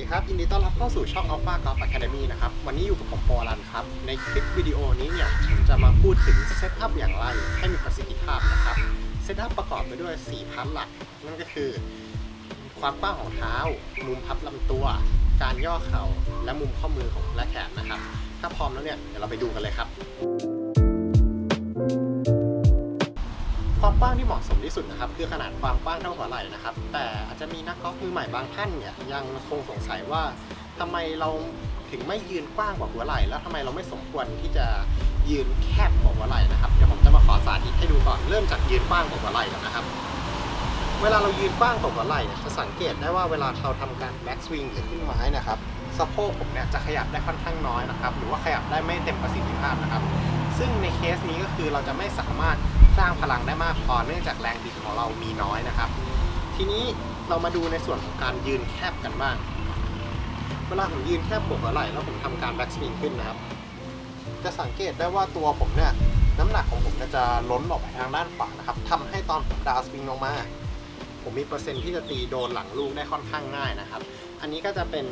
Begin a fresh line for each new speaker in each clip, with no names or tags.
ดีครับยินดีต้อนรับเข้าสู่ช่อง Alpha Golf Academy นะครับวันนี้อยู่กับผมปอรันครับ ในคลิปวิดีโอนี้เนี่ยผมจะมาพูดถึงเซตอัพอย่างไรให้มีประสิทธิภาพนะครับเซตอัพประกอบไปด้วย 4 พาร์ทหลัก นั่นก็คือ ความกว้างของเท้า มุมพับลำตัว การย่อเข่า และมุมข้อมือของและแขนนะครับ ถ้าพร้อมแล้วเนี่ยเดี๋ยวเราไปดูกันเลยครับ ความกว้างที่เหมาะสมที่สุดนะครับ คือขนาดความกว้างเท่าหัวไหล่นะครับ แต่อาจจะมีนักกอล์ฟมือใหม่บางท่านเนี่ยยังคงสงสัยว่าทำไมเราถึงไม่ยืนกว้างกว่าหัวไหล่แล้วทำไมเราไม่สมควรที่จะยืนแคบกว่าหัวไหล่นะครับเดี๋ยวผมจะมาขอสาธิตให้ดูก่อนเริ่มจากยืนกว้างกว่าหัวไหล่ก่อนนะครับ เวลาเรายืนกว้างกว่าหัวไหล่เนี่ยจะสังเกตได้ว่าเวลาเราทำการแบ็กสวิงหรือขึ้นไม้นะครับสะโพกผมเนี่ยจะขยับได้ค่อนข้างน้อยนะครับ หรือว่าขยับได้ไม่เต็มประสิทธิภาพนะครับ ซึ่งในเคสนี้ก็คือเราจะไม่สามารถสร้างพลังได้มากพอเนื่องจากแรงบิดของเรามีน้อยนะครับ ทีนี้เรามาดูในส่วนของการยืนแคบกันบ้าง เวลาผมยืนแคบปวดหัวไหล่แล้วผมทำการแบ็กสวิงขึ้นนะครับ จะสังเกตได้ว่าตัวผมเนี่ยน้ำหนักของผมจะล้นออกไปทางด้านขวานะครับทำให้ตอนผมดาวสวิงลงมา ผมมีเปอร์เซ็นต์ที่จะตีโดนหลังลูกได้ค่อนข้างง่ายนะครับ อันนี้ก็จะเป็น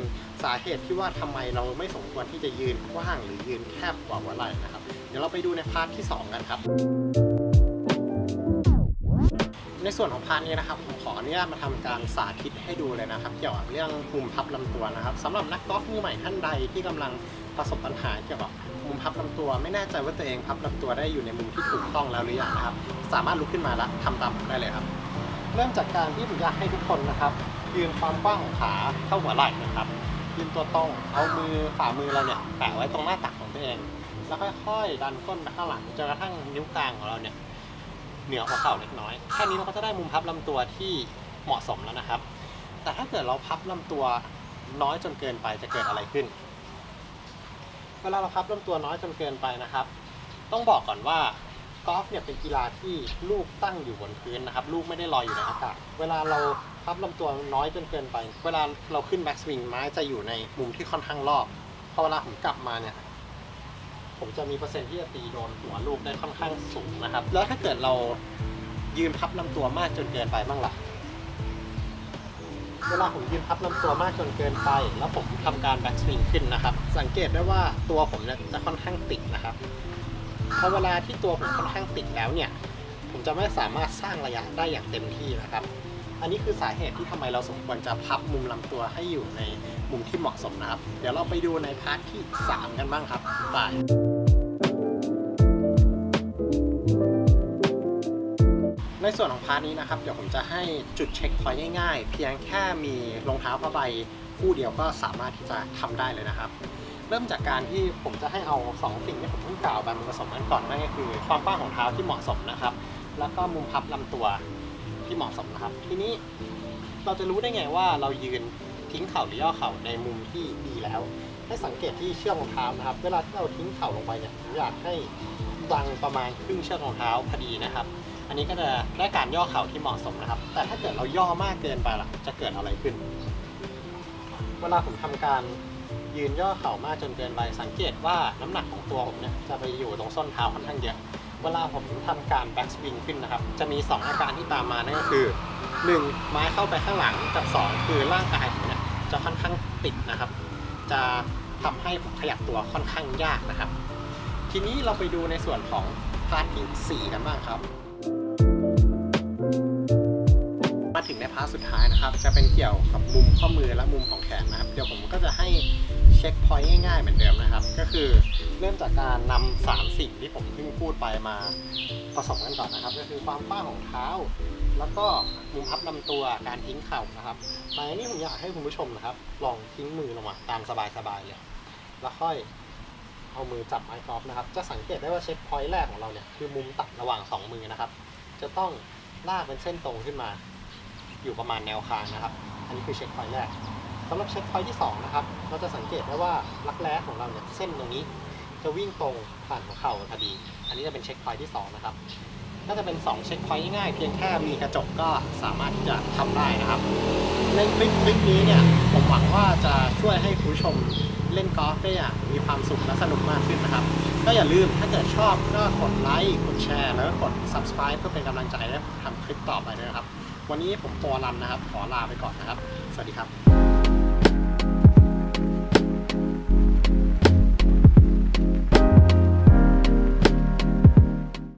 สาเหตุที่ว่าทำไมเราไม่สมควรที่จะยืนกว้างหรือยืนแคบกว่าหัวไหล่นะครับ เดี๋ยวเราไปดูในพาร์ทที่ 2 กันครับในส่วนของพาร์ทนี้นะครับผมขออนุญาตมาทำการสาธิตให้ดูเลยนะครับ เกี่ยวกับเรื่องมุมพับลำตัวนะครับสำหรับนักกอล์ฟมือใหม่ท่านใดที่กำลังประสบปัญหาเกี่ยวกับมุมพับลำตัว ไม่แน่ใจว่าตัวเองพับลำตัวได้อยู่ในมุมที่ถูกต้องแล้วหรือยังนะครับ สามารถลุกขึ้นมาแล้วทำตามผมได้เลยครับ เริ่มจากการที่ผมอยากให้ทุกคนนะครับ ยืนความกว้างของขาเท่าหัวไหล่นะครับยืนตัวตรงเอามือฝ่ามือเราเนี่ยแปะไว้ตรงหน้าตักของตัวเอง แล้วค่อยๆดันก้นไปข้างหลังจนกระทั่งนิ้วกลางของเราเนี่ยเหนือหัวเข่าเล็กน้อย แค่นี้เราก็จะได้มุมพับลำตัวที่เหมาะสมแล้วนะครับ แต่ถ้าเกิดเราพับลำตัวน้อยจนเกินไปจะเกิดอะไรขึ้น เวลาเราพับลำตัวน้อยจนเกินไปนะครับ ต้องบอกก่อนว่ากอล์ฟเนี่ยเป็นกีฬาที่ลูกตั้งอยู่บนพื้นนะครับ ลูกไม่ได้ลอยอยู่ในอากาศ เวลาเราพับลำตัวน้อยจนเกินไป เวลาเราขึ้นแบ็กสวิงไม้จะอยู่ในมุมที่ค่อนข้างรอบ พอเวลาผมกลับมาเนี่ย ผมจะมีเปอร์เซ็นต์ที่จะตีโดนหัวลูกได้ค่อนข้างสูงนะครับ แล้วถ้าเกิดเรายืนพับลำตัวมากจนเกินไปบ้างล่ะ เวลาผมยืนพับลำตัวมากจนเกินไป แล้วผมทำการแบ็กสวิงขึ้นนะครับ สังเกตได้ว่าตัวผมเนี่ยจะค่อนข้างติดนะครับพอเวลาที่ตัวผมค่อนข้างติดแล้วเนี่ย ผมจะไม่สามารถสร้างระยะได้อย่างเต็มที่นะครับ อันนี้คือสาเหตุที่ทำไมเราสมควรจะพับมุมลำตัวให้อยู่ในมุมที่เหมาะสมนะครับ เดี๋ยวเราไปดูในพาร์ทที่ 3 กันบ้างครับไปในส่วนของพาร์ทนี้นะครับ เดี๋ยวผมจะให้จุดเช็คพอยต์ง่ายๆ เพียงแค่มีรองเท้าผ้าใบคู่เดียวก็สามารถที่จะทำได้เลยนะครับ เริ่มจากการที่ผมจะให้เอา 2 สิ่งที่ผมเพิ่งกล่าวไปมาผสมกันก่อนนั่นก็คือ ความกว้างของเท้าที่เหมาะสมนะครับ แล้วก็มุมพับลำตัว ที่เหมาะสมนะครับ ทีนี้เราจะรู้ได้ไงว่าเรายืนทิ้งเข่าหรือย่อเข่าในมุมที่ดีแล้ว ให้สังเกตที่เชือกรองเท้านะครับ เวลาที่เราทิ้งเข่าลงไปเนี่ยผมอยากให้ดังประมาณครึ่งเชือกรองเท้าพอดีนะครับ อันนี้ก็จะได้การย่อเข่าที่เหมาะสมนะครับ แต่ถ้าเกิดเราย่อมากเกินไปล่ะจะเกิดอะไรขึ้น เวลาผมทำการยืนย่อเข่ามากจนเกินไปสังเกตว่าน้ำหนักของตัวผมเนี่ยจะไปอยู่ตรงส้นเท้าค่อนข้างเยอะ เวลาผมทำการแบ็กสวิงขึ้นนะครับ จะมี 2 อาการที่ตามมานั่นก็คือ 1. ไม้เข้าไปข้างหลังกับ 2 คือร่างกายผมเนี่ยจะค่อนข้างติดนะครับ จะทำให้ผมขยับตัวค่อนข้างยากนะครับ ทีนี้เราไปดูในส่วนของพาร์ทที่4กันบ้างครับ มาถึงในพาร์ทสุดท้ายนะครับ จะเป็นเกี่ยวกับมุมข้อมือและมุมของแขน เช็คพอยต์ง่ายๆเหมือนเดิมนะครับ ก็คือเริ่มจากการนำสามสิ่งที่ผมเพิ่งพูดไปมาผสมกันก่อนนะครับ ก็คือความกว้างของเท้า แล้วก็มุมพับลำตัวการทิ้งเข่านะครับในนี้ผมอยากให้คุณผู้ชมนะครับ ลองทิ้งมือลงมาตามสบายๆเลยแล้วค่อยเอามือจับไม้กอล์ฟนะครับ จะสังเกตได้ว่าเช็คพอยต์แรกของเราเนี่ยคือมุมตัดระหว่างสองมือนะครับ จะต้องลากเป็นเส้นตรงขึ้นมา อยู่ประมาณแนวคางนะครับ อันนี้คือเช็คพอยต์แรก สำหรับเช็คพอยที่2นะครับ เราจะสังเกตได้ว่ารักแร้ของเราเนี่ยเส้นตรงนี้ จะวิ่งตรงผ่านหัวเข่าพอดี อันนี้จะเป็นเช็คพอยที่2นะครับก็จะเป็น2เช็คพอยง่ายๆเพียงแค่มีกระจกก็สามารถที่จะทำได้นะครับ ในคลิปคลิปนี้เนี่ยผมหวังว่าจะช่วยให้ผู้ชมเล่นกอล์ฟได้อย่างมีความสุขและสนุกมากขึ้นนะครับ ก็อย่าลืมถ้าเกิดชอบก็กดไลค์กดแชร์แล้วก็กด subscribe เพื่อเป็นกำลังใจให้ผมทำคลิปต่อไปด้วยนะครับ วันนี้ผมตัวรันนะครับ ขอลาไปก่อนนะครับ สวัสดีครับ